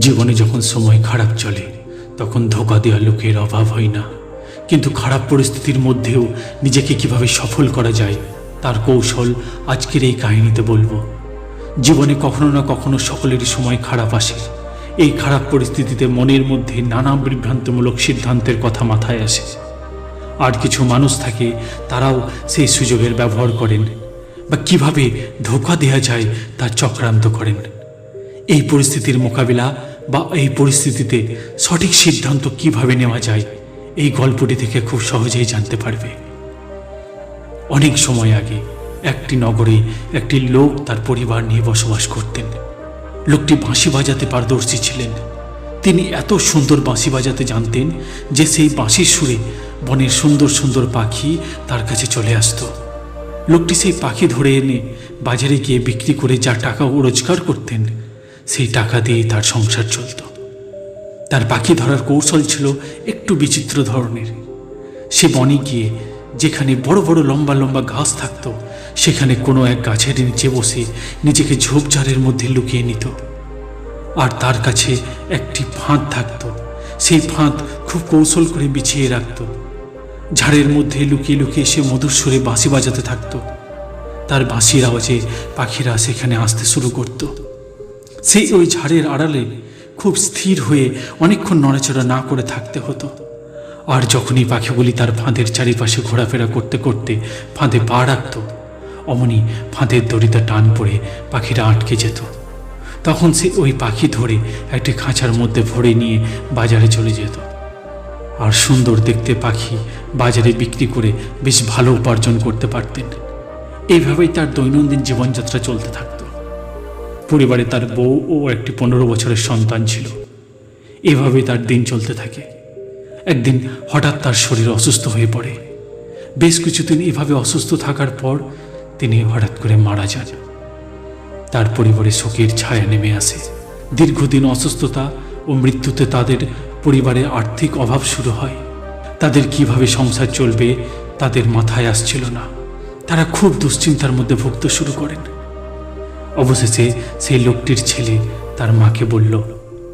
জীবনে যখন সময় খারাপ চলে, তখন ধোকা দেওয়া লোকের অভাব হয় না। কিন্তু খারাপ পরিস্থিতির মধ্যেও নিজেকে কীভাবে সফল করা যায়, তার কৌশল আজকের এই কাহিনীতে বলব। জীবনে কখনো না কখনো সকলেরই সময় খারাপ আসে। এই খারাপ পরিস্থিতিতে মনের মধ্যে নানা বিভ্রান্তমূলক সিদ্ধান্তের কথা মাথায় আসে। আর কিছু মানুষ থাকে, তারাও সেই সুযোগের ব্যবহার করেন। বা কীভাবে ধোকা দেওয়া যায়, তা চক্রান্ত করেন। এই পরিস্থিতির মোকাবিলা বা এই পরিস্থিতিতে সঠিক সিদ্ধান্ত কীভাবে নেওয়া যায়, এই গল্পটি থেকে খুব সহজেই জানতে পারবে। অনেক সময় আগে একটি নগরে একটি লোক তার পরিবার নিয়ে বসবাস করতেন। লোকটি বাঁশি বাজাতে পারদর্শী ছিলেন। তিনি এত সুন্দর বাঁশি বাজাতে জানতেন যে সেই বাঁশির সুরে বনের সুন্দর সুন্দর পাখি তার কাছে চলে আসতো। লোকটি সেই পাখি ধরে এনে বাজারে গিয়ে বিক্রি করে যা টাকা ও রোজগার করতেন সেই টাকা দিয়েই তার সংসার চলত। তার পাখি ধরার কৌশল ছিল একটু বিচিত্র ধরনের। সে বনে গিয়ে যেখানে বড় বড় লম্বা লম্বা ঘাস থাকতো, সেখানে কোনো এক গাছের নিচে বসে নিজেকে ঝোপঝাড়ের মধ্যে লুকিয়ে নিত। আর তার কাছে একটি ফাঁদ থাকতো। সেই ফাঁদ খুব কৌশল করে বিছিয়ে রাখত। ঝাড়ের মধ্যে লুকিয়ে লুকিয়ে সে মধুর সুরে বাঁশি বাজাতে থাকত। তার বাঁশির আওয়াজে পাখিরা সেখানে আসতে শুরু করত। সেই ওই ঝাড়ের আড়ালে খুব স্থির হয়ে অনেকক্ষণ নড়াচড়া না করে থাকতে হতো। আর যখনই পাখিগুলি তার ফাঁদের চারিপাশে ঘোরাফেরা করতে করতে ফাঁদে পা রাখত, অমনি ফাঁদের দড়িতে টান পড়ে পাখিরা আটকে যেত। তখন সে ওই পাখি ধরে একটি খাঁচার মধ্যে ভরে নিয়ে বাজারে চলে যেত। আর সুন্দর দেখতে পাখি বাজারে বিক্রি করে বেশ ভালো উপার্জন করতে পারতেন। এইভাবেই তার দৈনন্দিন জীবনযাত্রা চলতে থাকত। পরিবারে তার বউ ও একটি পনেরো বছরের সন্তান ছিল। এভাবে তার দিন চলতে থাকে। একদিন হঠাৎ তার শরীর অসুস্থ হয়ে পড়ে। বেশ কিছুদিন এভাবে অসুস্থ থাকার পর তিনি হঠাৎ করে মারা যান। তার পরিবারে শোকের ছায়া নেমে আসে। দীর্ঘদিন অসুস্থতা ও মৃত্যুতে তাদের পরিবারে আর্থিক অভাব শুরু হয়। তাদের কীভাবে সংসার চলবে তাদের মাথায় আসছিল না। তারা খুব দুশ্চিন্তার মধ্যে ভুগতে শুরু করেন। অবশেষে সেই লোকটির ছেলে তার মাকে বলল,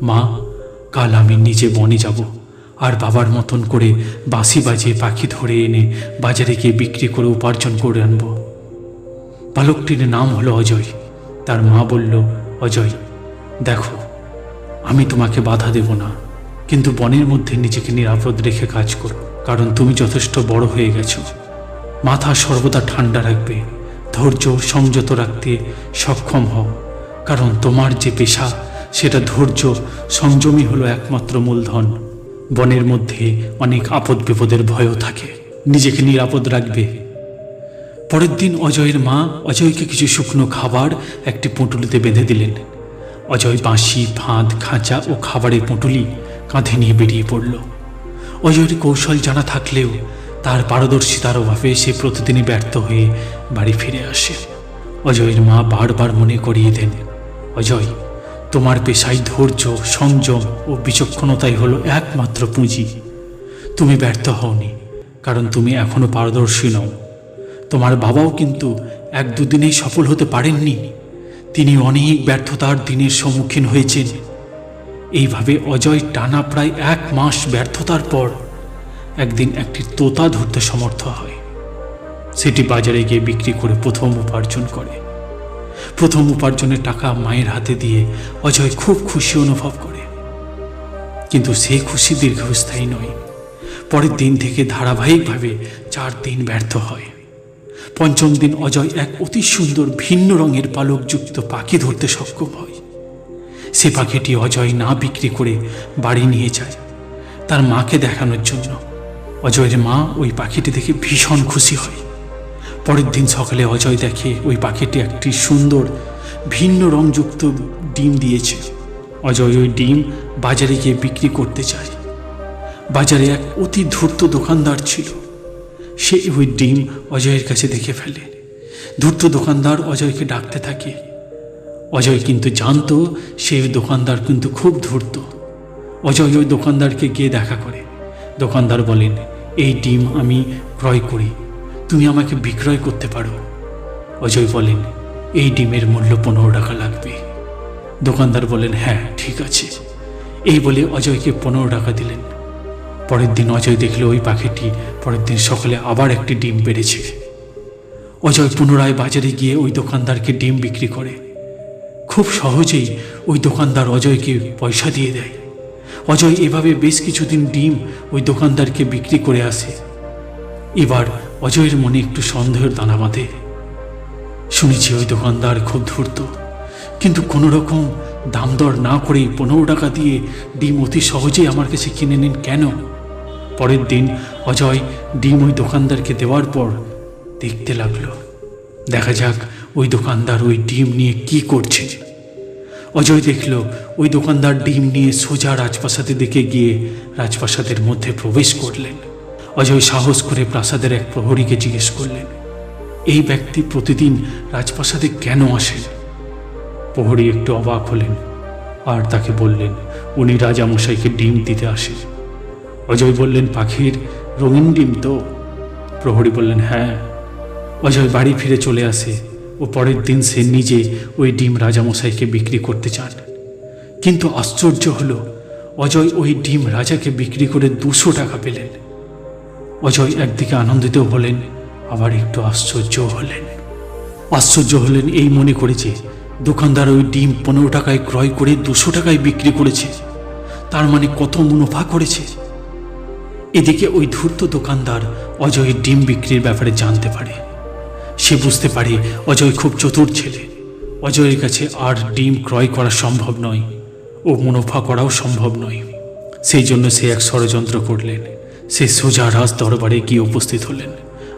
মা, কাল আমি নিজে বনে যাব। আর বাবার মতন করে বাঁশি বাজিয়ে পাখি ধরে এনে বাজারে গিয়ে বিক্রি করে উপার্জন করে আনব। বালকটির নাম হলো অজয়। তার মা বলল, অজয়, দেখো, আমি তোমাকে বাধা দেব না। কিন্তু বনের মধ্যে নিজেকে নিরাপদ রেখে কাজ করো। কারণ তুমি যথেষ্ট বড় হয়ে গেছো। মাথা সর্বদা ঠান্ডা রাখবে। ধৈর্য সংযত রাখতে সক্ষম হও, কারণ তোমার যে পেশা, সেটা ধৈর্য সংযমই হলো একমাত্র মূলধন। বনের মধ্যে অনেক আপদ বিপদের ভয়ও থাকে, নিজেকে নিরাপদ রাখবে। পরের দিন অজয়ের মা অজয়কে কিছু শুকনো খাবার, একটি পুঁটুলিতে বেঁধে দিলেন। অজয় বাঁশি, ফাঁদ, খাঁচা ও খাবারের পুঁটুলি কাঁধে নিয়ে বেরিয়ে পড়ল। অজয়ের কৌশল জানা থাকলেও তার পারদর্শিতার অভাবে সে প্রতিদিনই ব্যর্থ হয়ে বাড়ি ফিরে আসে। অজয়ের মা বারবার মনে করিয়ে দেন, অজয়, তোমার পেশায় ধৈর্য, সংযম ও বিচক্ষণতাই হলো একমাত্র পুঁজি। তুমি ব্যর্থ হওনি, কারণ তুমি এখনও পারদর্শী নও। তোমার বাবাও কিন্তু এক দুদিনেই সফল হতে পারেননি। তিনি অনেক ব্যর্থতার দিনের সম্মুখীন হয়েছেন। এইভাবে অজয় টানা প্রায় এক মাস ব্যর্থতার পর একদিন একটি তোতা ধরতে সমর্থ হয়। সেটি বাজারে গিয়ে বিক্রি করে প্রথম উপার্জন করে। প্রথম উপার্জনের টাকা মায়ের হাতে দিয়ে অজয় খুব খুশি অনুভব করে। কিন্তু সেই খুশি দীর্ঘস্থায়ী নয়। পরের দিন থেকে ধারাবাহিকভাবে চার দিন ব্যর্থ হয়। পঞ্চম দিন অজয় এক অতি সুন্দর ভিন্ন রঙের পালকযুক্ত পাখি ধরতে সক্ষম হয়। সে পাখিটি অজয় না বিক্রি করে বাড়ি নিয়ে যায়। তার মাকে দেখানোর জন্য। অজয়ের মা ওই পাখিটি দেখে ভীষণ খুশি হয়। পরের দিন সকালে অজয় দেখে ওই পাখিটি একটি সুন্দর, ভিন্ন রংযুক্ত ডিম দিয়েছে। অজয় ওই ডিম বাজারে গিয়ে বিক্রি করতে চায়। বাজারে এক অতি ধূর্ত দোকানদার ছিল। সে ওই ডিম অজয়ের কাছে দেখে ফেলে। ধূর্ত দোকানদার অজয়কে ডাকতে থাকে। অজয় কিন্তু জানতো সেই দোকানদার কিন্তু খুব ধূর্ত। অজয় ওই দোকানদারকে গিয়ে দেখা করে। দোকানদার বলেন, এই ডিম আমি ক্রয় করি। তুমি আমাকে বিক্রয় করতে পারো। অজয় বলেন, এই ডিমের মূল্য পনেরো টাকা লাগবে। দোকানদার বলেন হ্যাঁ ঠিক আছে। এই বলে অজয়কে পনেরো টাকা দিলেন। পরের দিন অজয় দেখল ওই পাখিটি পরের দিন সকালে আবার একটি ডিম বেড়েছে অজয় পুনরায় বাজারে গিয়ে ওই দোকানদারকে ডিম বিক্রি করে। খুব সহজেই ওই দোকানদার অজয়কে পয়সা দিয়ে দেয়। অজয় এভাবে বেশ কিছুদিন ডিম ওই দোকানদারকে বিক্রি করে আসে। এবার অজয়ের মনে একটু সন্দেহের দানা বাঁধে। শুনেছি ওই দোকানদার খুব ধূর্ত, কিন্তু কোনো রকম দাম দর না করেই পনেরো টাকা দিয়ে ডিম অতি সহজেই আমার কাছে কিনে নিন কেন? পরের দিন অজয় ডিম ওই দোকানদারকে দেওয়ার পর দেখতে লাগল। দেখা যাক ওই দোকানদার ওই ডিম নিয়ে কি করছে। অজয় দেখল ওই দোকানদার ডিম নিয়ে সোজা রাজপ্রাসাদের দিকে গিয়ে রাজপ্রাসাদের মধ্যে প্রবেশ করলেন। অজয় সাহস করে প্রাসাদের এক প্রহরীকে জিজ্ঞেস করলেন, এই ব্যক্তি প্রতিদিন রাজপ্রাসাদে কেন আসেন? প্রহরী একটু অবাক হলেন আর তাকে বললেন, উনি রাজামশাইকে ডিম দিতে আসেন। অজয় বললেন, পাখির রঙিন ডিম তো? প্রহরী বললেন হ্যাঁ। অজয় বাড়ি ফিরে চলে আসে। ও পরের দিন সে নিজে ওই ডিম রাজামশাইকে বিক্রি করতে চান। কিন্তু আশ্চর্য হলো, অজয় ওই ডিম রাজাকে বিক্রি করে দুশো টাকা পেলেন। অজয় একদিকে আনন্দিত হলেন, আবার একটু আশ্চর্য হলেন। আশ্চর্য হলেন এই মনে করেছে দোকানদার ওই ডিম পনেরো টাকায় ক্রয় করে দুশো টাকায় বিক্রি করেছে। তার মানে কত মুনাফা করেছে? এদিকে ওই ধূর্ত দোকানদার অজয়ের ডিম বিক্রির ব্যাপারে জানতে পারে। সে বুঝতে পারে অজয় খুব চতুর ছেলে। অজয়ের কাছে আর ডিম ক্রয় করা সম্ভব নয় ও মুনাফা করাও সম্ভব নয়। সেই জন্য সে এক ষড়যন্ত্র করলেন। সে সোজা রাজ দরবারে গিয়ে উপস্থিত হলেন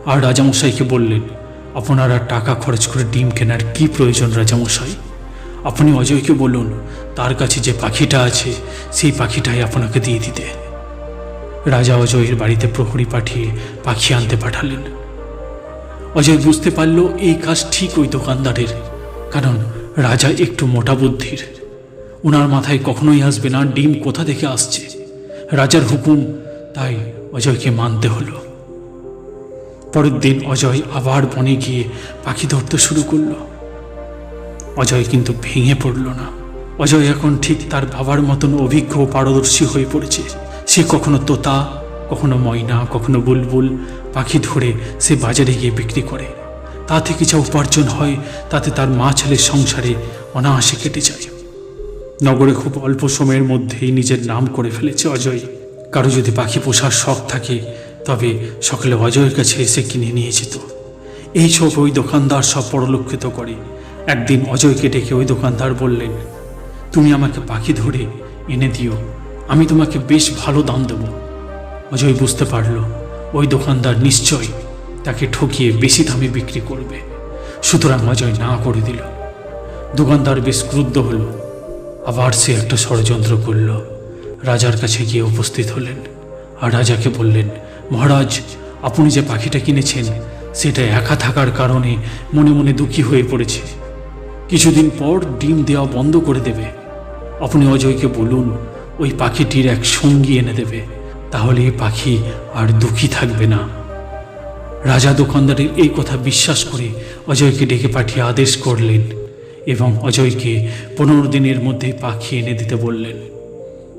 আর রাজামশাইকে বললেন, আপনারা টাকা খরচ করে ডিম কেনার কি প্রয়োজন রাজামশাই? আপনি অজয়কে বলুন, তার কাছে যে পাখিটা আছে, সেই পাখিটাই আপনাকে দিয়ে দিতে। রাজা অজয়ের বাড়িতে প্রহরী পাঠিয়ে পাখি আনতে পাঠালেন। অজয় বুঝতে পারল এই কাজ ঠিক ওই দোকানদারের, কারণ রাজা একটু মোটা বুদ্ধির। ওনার মাথায় কখনোই আসবে না ডিম কোথা থেকে আসছে। রাজার হুকুম, তাই অজয়কে মানতে হলো। পরের দিন অজয় আবার বনে গিয়ে পাখি ধরতে শুরু করল। অজয় কিন্তু ভেঙে পড়ল না। অজয় এখন ঠিক তার বাবার মতন অভিজ্ঞ পারদর্শী হয়ে পড়েছে। সে কখনো তোতা কখনো ময়না, কখনো বুলবুল পাখি ধরে সে বাজারে গিয়ে বিক্রি করে। তা থেকে যা উপার্জন হয়, তাতে তার মা ছেলের সংসারে অনায়াসে কেটে যায়। নগরে খুব অল্প সময়ের মধ্যেই নিজের নাম করে ফেলেছে অজয়। কারও যদি পাখি পোষার শখ থাকে, তবে সকালে অজয়ের কাছে এসে কিনে নিয়ে যেত। এই সব ওই দোকানদার সব পরলক্ষিত করে। একদিন অজয়কে ডেকে ওই দোকানদার বললেন, তুমি আমাকে পাখি ধরে এনে দিও, আমি তোমাকে বেশ ভালো দাম দেব। অজয় বুঝতে পারল, ওই দোকানদার নিশ্চয় তাকে ঠকিয়ে বেশি দামে বিক্রি করবে। সুতরাং অজয় না করে দিল। দোকানদার বেশ ক্রুদ্ধ হল। আবার সে একটা ষড়যন্ত্র করল। রাজার কাছে গিয়ে উপস্থিত হলেন আর রাজাকে বললেন, মহারাজ, আপনি যে পাখিটা কিনেছেন, সেটা একা থাকার কারণে মনে মনে দুঃখী হয়ে পড়েছে। কিছুদিন পর ডিম দেওয়া বন্ধ করে দেবে। আপনি অজয়কে বলুন, ওই পাখিটির এক সঙ্গী এনে দেবে। তাহলে এই পাখি আর দুঃখী থাকবে না। রাজা দোকানদারের এই কথা বিশ্বাস করে অজয়কে ডেকে পাঠিয়ে আদেশ করলেন এবং অজয়কে পনেরো দিনের মধ্যে পাখি এনে দিতে বললেন।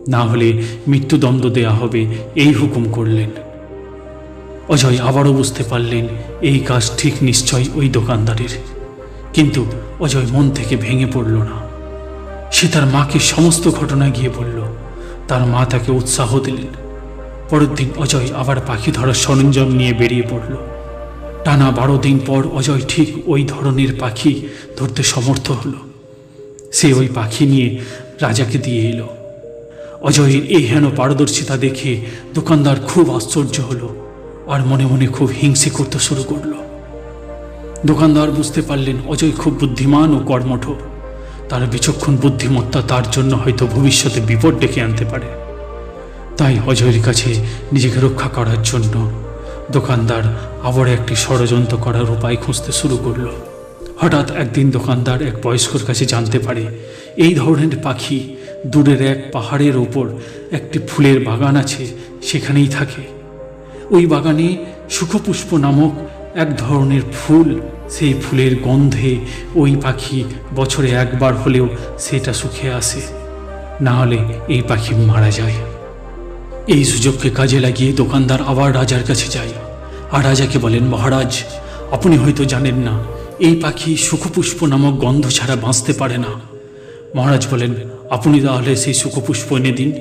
না হলে মৃত্যুদণ্ড দেয়া হবে, এই হুকুম করলেন। অজয় আবারও বুঝতে পারলেন, এই কাজ ঠিক নিশ্চয় ওই দোকানদারের। কিন্তু অজয় মন থেকে ভেঙে পড়ল না। সে তার মাকে সমস্ত ঘটনা গিয়ে বলল, তার মা তাকে উৎসাহ দিলেন। পরের দিন অজয় আবার পাখি ধরার সরঞ্জাম নিয়ে বেরিয়ে পড়ল। টানা বারো দিন পর অজয় ঠিক ওই ধরনের পাখি ধরতে সমর্থ হলো। সে ওই পাখি নিয়ে রাজাকে দিয়ে এলো। অজয়ের এই হেন পারদর্শিতা দেখে দোকানদার খুব আশ্চর্য হলো আর মনে মনে খুব হিংসে করতে শুরু করল। দোকানদার বুঝতে পারলেন অজয় খুব বুদ্ধিমান ও কর্মঠ। তার বিচক্ষণ বুদ্ধিমত্তা তার জন্য হয়তো ভবিষ্যতে বিপদ ডেকে আনতে পারে। তাই অজয়ের কাছে নিজেকে রক্ষা করার জন্য দোকানদার আবার একটি ষড়যন্ত্র করার উপায় খুঁজতে শুরু করল। হঠাৎ একদিন দোকানদার এক বয়স্কর কাছে জানতে পারে, এই ধরনের পাখি দূরের এক পাহাড়ের ওপর একটি ফুলের বাগান আছে, সেখানেই থাকে। ওই বাগানে সুখপুষ্প নামক এক ধরনের ফুল, সেই ফুলের গন্ধে ওই পাখি বছরে একবার হলেও সেটা সুখে আসে। না হলে এই পাখি মারা যায়। এই সুযোগকে কাজে লাগিয়ে দোকানদার আবার রাজার কাছে যায়। আর রাজাকে বলেন, মহারাজ, আপনি হয়তো জানেন না, এই পাখি সুখপুষ্প নামক গন্ধ ছাড়া বাঁচতে পারে না। মহারাজ বলেন, আপনি তাহলে সেই সুখপুষ্প এনে দিন।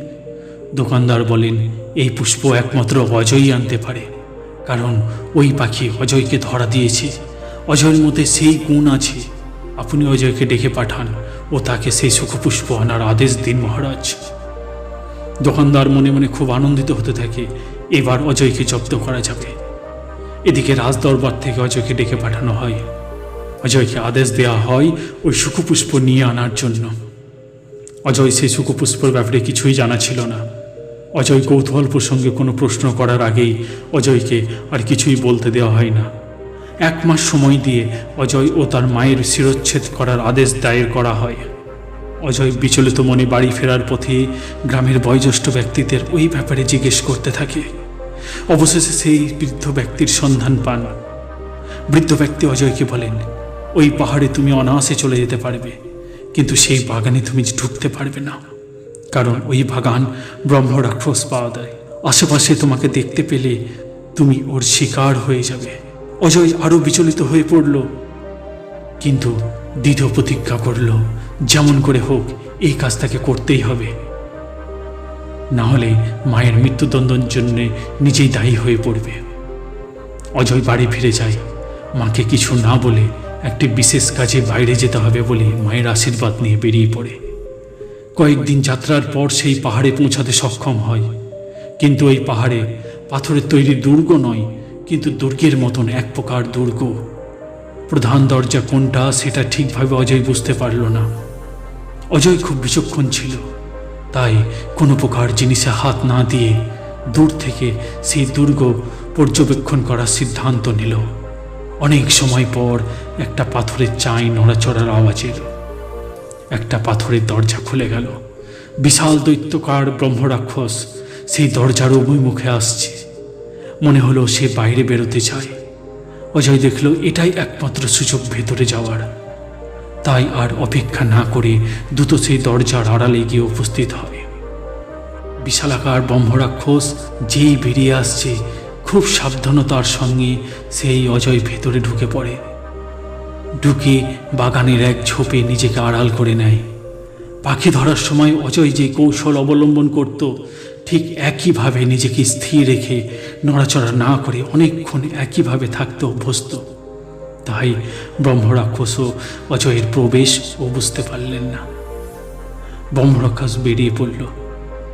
দোকানদার বলেন, এই পুষ্প একমাত্র অজয়ই আনতে পারে, কারণ ওই পাখি অজয়কে ধরা দিয়েছে। অজয়ের মধ্যে সেই গুণ আছে। আপনি অজয়কে ডেকে পাঠান, ও তাকে সেই সুখপুষ্প আনার আদেশ দিন, মহারাজ। দোকানদার মনে মনে খুব আনন্দিত হতে থাকে, এবার অজয়কে জব্দ করা যাবে। এদিকে রাজদরবার থেকে অজয়কে ডেকে পাঠানো হয়। অজয়কে আদেশ দেওয়া হয় ওই সুখপুষ্প নিয়ে আনার জন্য। অজয় সেই সুখপুষ্পর ব্যাপারে কিছুই জানা ছিল না। অজয় কৌতূহল প্রসঙ্গে কোনো প্রশ্ন করার আগেই অজয়কে আর কিছুই বলতে দেওয়া হয় না। এক মাস সময় দিয়ে অজয় ও তার মায়ের শিরচ্ছেদ করার আদেশ দায়ের করা হয়। অজয় বিচলিত মনে বাড়ি ফেরার পথে গ্রামের বয়োজ্যেষ্ঠ ব্যক্তিদের ওই ব্যাপারে জিজ্ঞেস করতে থাকে। অবশেষে সেই বৃদ্ধ ব্যক্তির সন্ধান পান। বৃদ্ধ ব্যক্তি অজয়কে বলেন, ওই পাহাড়ে তুমি অনায়াসে চলে যেতে পারবে, কিন্তু সেই বাগানে তুমি ঢুকতে পারবে না, কারণ ওই বাগান ব্রহ্ম রাক্ষস পাওয়া দেয়। আশেপাশে তোমাকে দেখতে পেলে তুমি ওর শিকার হয়ে যাবে। অজয় আরও বিচলিত হয়ে পড়ল। কিন্তু দৃঢ় প্রতিজ্ঞা করল, যেমন করে হোক, এই কাজ তাকে করতেই হবে। না হলে মায়ের মৃত্যুদণ্ডের জন্য নিজেই দায়ী হয়ে পড়বে। অজয় বাড়ি ফিরে যায়। মাকে কিছু না বলে একটি বিশেষ কাজে বাইরে যেতে হবে বলে মায়ের আশীর্বাদ নিয়ে বেরিয়ে পড়ে। কয়েকদিন যাত্রার পর সেই পাহাড়ে পৌঁছাতে সক্ষম হয়। কিন্তু এই পাহাড়ে পাথরের তৈরি দুর্গ নয়, কিন্তু দুর্গের মতন এক প্রকার দুর্গ। প্রধান দরজা কোনটা সেটা ঠিকভাবে অজয় বুঝতে পারল না। অজয় খুব বিচক্ষণ ছিল, তাই কোনো প্রকার জিনিসে হাত না দিয়ে দূর থেকে সেই দুর্গ পর্যবেক্ষণ করার সিদ্ধান্ত নিল। অনেক সময় পর একটা পাথরের চাই নড়াচড়ার আওয়াজ এলো। একটা পাথরের দরজা খুলে গেল। বিশাল দৈত্যকার ব্রহ্মরাক্ষস সেই দরজার অভিমুখে আসছে। মনে হলো সে বাইরে বেরোতে চায়। অজয় দেখল, এটাই একমাত্র সুযোগ ভেতরে যাওয়ার। তাই আর অপেক্ষা না করে দ্রুত সেই দরজার আড়ালে গিয়ে উপস্থিত হয় বিশালাকার ব্রহ্মরাক্ষস যেই বেরিয়ে আসছে, খুব সাবধানতার সঙ্গে সেই অজয় ভেতরে ঢুকে পড়ে। ঢুকে বাগানের এক ঝোপে নিজেকে আড়াল করে নেয়। পাখি ধরার সময় অজয় যে কৌশল অবলম্বন করত ঠিক একইভাবে নিজেকে স্থির রেখে নড়াচড়া না করে অনেকক্ষণ একইভাবে থাকতে অভ্যস্ত। তাই ব্রহ্মরাক্ষসও অজয়ের প্রবেশ ও বুঝতে পারলেন না। ব্রহ্মরাক্ষস বেরিয়ে পড়ল।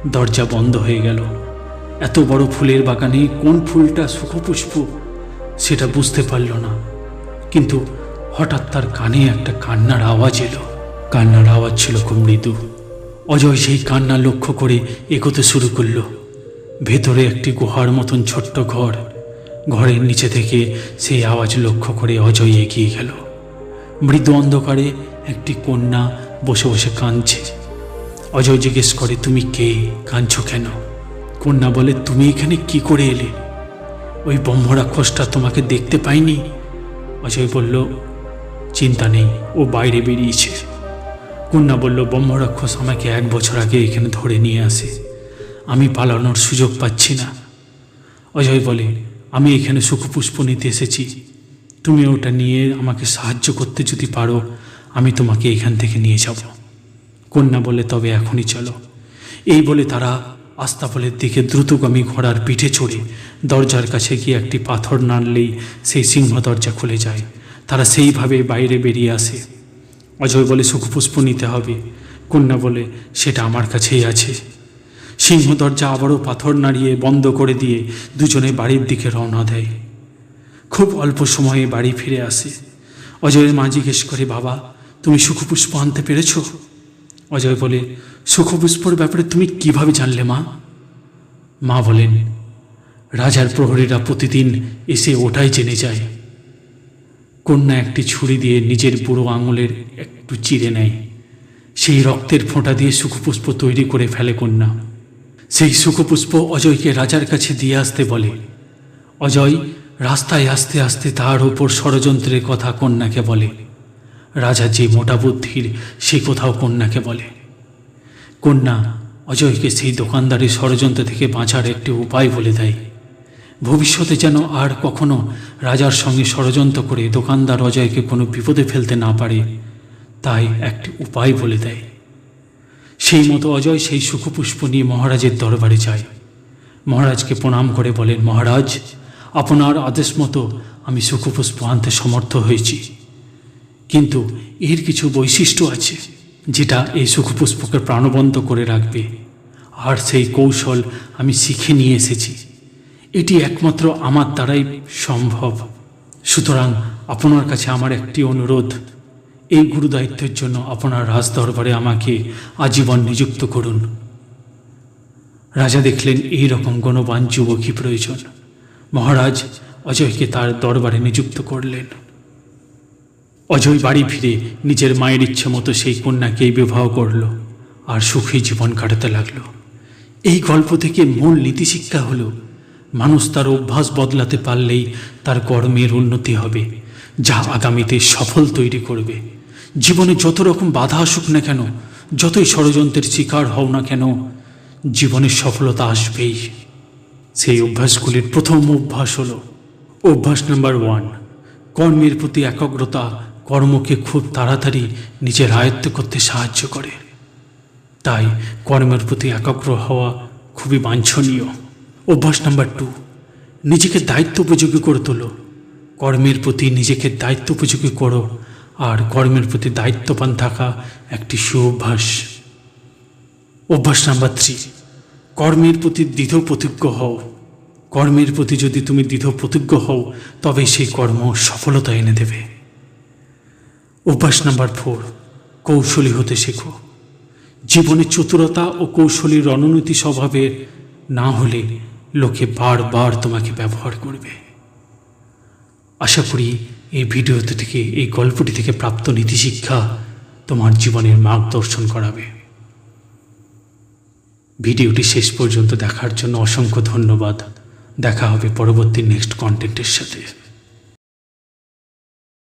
দরজা বন্ধ হয়ে গেল। এত বড় ফুলের বাগানে কোন ফুলটা সুখপুষ্প সেটা বুঝতে পারল না। কিন্তু হঠাৎ তার কানে একটা কান্নার আওয়াজ এলো। কান্নার আওয়াজ ছিল খুব মৃদু। অজয় সেই কান্না লক্ষ্য করে এগোতে শুরু করল। ভেতরে একটি গুহার মতন ছোট্ট ঘর। ঘরের নিচে থেকে সেই আওয়াজ লক্ষ্য করে অজয় এগিয়ে গেল। মৃদু অন্ধকারে একটি কন্যা বসে বসে কাঁদছে। অজয় জিজ্ঞেস করে, তুমি কে? কাঁদছো কেন? কন্যা বলে, তুমি এখানে কি করে এলে? ওই ব্রহ্মরাক্ষসটা তোমাকে দেখতে পাইনি? অজয় বলল, চিন্তা নেই, ও বাইরে বেরিয়েছে। কন্যা বলল, ব্রহ্মরাক্ষস আমাকে এক বছর আগে এখানে ধরে নিয়ে আসে। আমি পালানোর সুযোগ পাচ্ছি না। অজয় বলে, আমি এখানে সুখপুষ্প নিতে এসেছি। তুমি ওটা নিয়ে আমাকে সাহায্য করতে যদি পারো, আমি তোমাকে এখান থেকে নিয়ে যাব। কন্যা বলে, তবে এখনই চলো। এই বলে তারা আস্তাফলের দিকে দ্রুতগামী ঘোড়ার পিঠে চড়ে দরজার কাছে গিয়ে একটি পাথর নাড়লেই সেই সিংহ দরজা খুলে যায়। তারা সেইভাবে বাইরে বেরিয়ে আসে। অজয় বলে সুখপুষ্প নিতে হবে। কন্যা বলে, সেটা আমার কাছেই আছে। সিংহ দরজা আবারও পাথর নাড়িয়ে বন্ধ করে দিয়ে দুজনে বাড়ির দিকে রওনা দেয়। খুব অল্প সময়ে বাড়ি ফিরে আসে। অজয়ের মা জিজ্ঞেস করে, বাবা, তুমি সুখপুষ্প আনতে পেরেছ? অজয় বলে সুখপুষ্পর ব্যাপারে তুমি কীভাবে জানলে মা? মা বলেন, রাজার প্রহরীরা প্রতিদিন এসে ওটাই জেনে যায়। কন্যা একটি ছুরি দিয়ে নিজের বুড়ো আঙুলের একটু চিরে নেয়। সেই রক্তের ফোঁটা দিয়ে সুখপুষ্প তৈরি করে ফেলে কন্যা। সেই সুখপুষ্প অজয়কে রাজার কাছে দিয়ে আসতে বলে। অজয় রাস্তায় আস্তে আস্তে তার ওপর ষড়যন্ত্রের কথা কন্যাকে বলে। রাজা যে মোটা বুদ্ধির, সে কোথাও কন্যাকে বলে। কন্যা অজয়কে সেই দোকানদারি ষড়যন্ত্র থেকে বাঁচার একটি উপায় বলে দেয়। ভবিষ্যতে যেন আর কখনো রাজার সঙ্গে ষড়যন্ত্র করে দোকানদার অজয়কে কোনো বিপদে ফেলতে না পারে, তাই একটি উপায় বলে দেয়। সেই মতো অজয় সেই সুখপুষ্প নিয়ে মহারাজের দরবারে যায়। মহারাজকে প্রণাম করে বলেন, মহারাজ, আপনার আদেশ মতো আমি সুখপুষ্প আনতে সমর্থ হয়েছি। কিন্তু এর কিছু বৈশিষ্ট্য আছে যেটা এই সুখপুষ্পকে প্রাণবন্ত করে রাখবে। আর সেই কৌশল আমি শিখে নিয়ে এসেছি। এটি একমাত্র আমার দ্বারাই সম্ভব। সুতরাং আপনার কাছে আমার একটি অনুরোধ। এই গুরুদায়িত্বের জন্য আপনার রাজ দরবারে আমাকে আজীবন নিযুক্ত করুন। রাজা দেখলেন এই রকম গণবান যুবকই প্রয়োজন। মহারাজ অজয়কে তার দরবারে নিযুক্ত করলেন। অজয় বাড়ি ফিরে নিজের মায়ের ইচ্ছে মতো সেই কন্যাকেই বিবাহ করল আর সুখী জীবন কাটাতে লাগল। এই গল্প থেকে মূল নীতিশিক্ষা হলো মানুষ তার অভ্যাস বদলাতে পারলেই তার কর্মের উন্নতি হবে, যা আগামীতে সফল তৈরি করবে। জীবনে যত রকম বাধা আসুক না কেন, যতই ষড়যন্ত্রের শিকার হও না কেন জীবনের সফলতা আসবেই। সেই অভ্যাসগুলির প্রথম অভ্যাস হলো অভ্যাস নাম্বার ওয়ান, কর্মের প্রতি একাগ্রতা কর্মকে খুব তাড়াতাড়ি নিজের আয়ত্ত করতে সাহায্য করে। তাই কর্মের প্রতি একাগ্র হওয়া খুবই বাঞ্ছনীয়। অভ্যাস নাম্বার টু নিজেকে দায়িত্ব উপযোগী করে তোলো। কর্মের প্রতি নিজেকে দায়িত্ব উপযোগী করো আর কর্মের প্রতি দায়িত্ববান থাকা একটি সুঅভ্যাস। অভ্যাস নাম্বার থ্রি কর্মের প্রতি দৃঢ় প্রতিজ্ঞ হও। কর্মের প্রতি যদি তুমি দৃঢ় প্রতিজ্ঞ হও, তবে সেই কর্ম সফলতা এনে দেবে। অভ্যাস নাম্বার ফোর কৌশলী হতে শেখো। জীবনে চতুরতা ও কৌশলী রণনীতি স্বভাবের না হলে লোকে বারবার তোমাকে ব্যবহার করবে। আশা করি এই ভিডিওতে থেকে, এই গল্পটি থেকে প্রাপ্ত নীতিশিক্ষা তোমার জীবনের মার্গদর্শন করাবে। ভিডিওটি শেষ পর্যন্ত দেখার জন্য অসংখ্য ধন্যবাদ। দেখা হবে পরবর্তী নেক্সট কন্টেন্টের সাথে।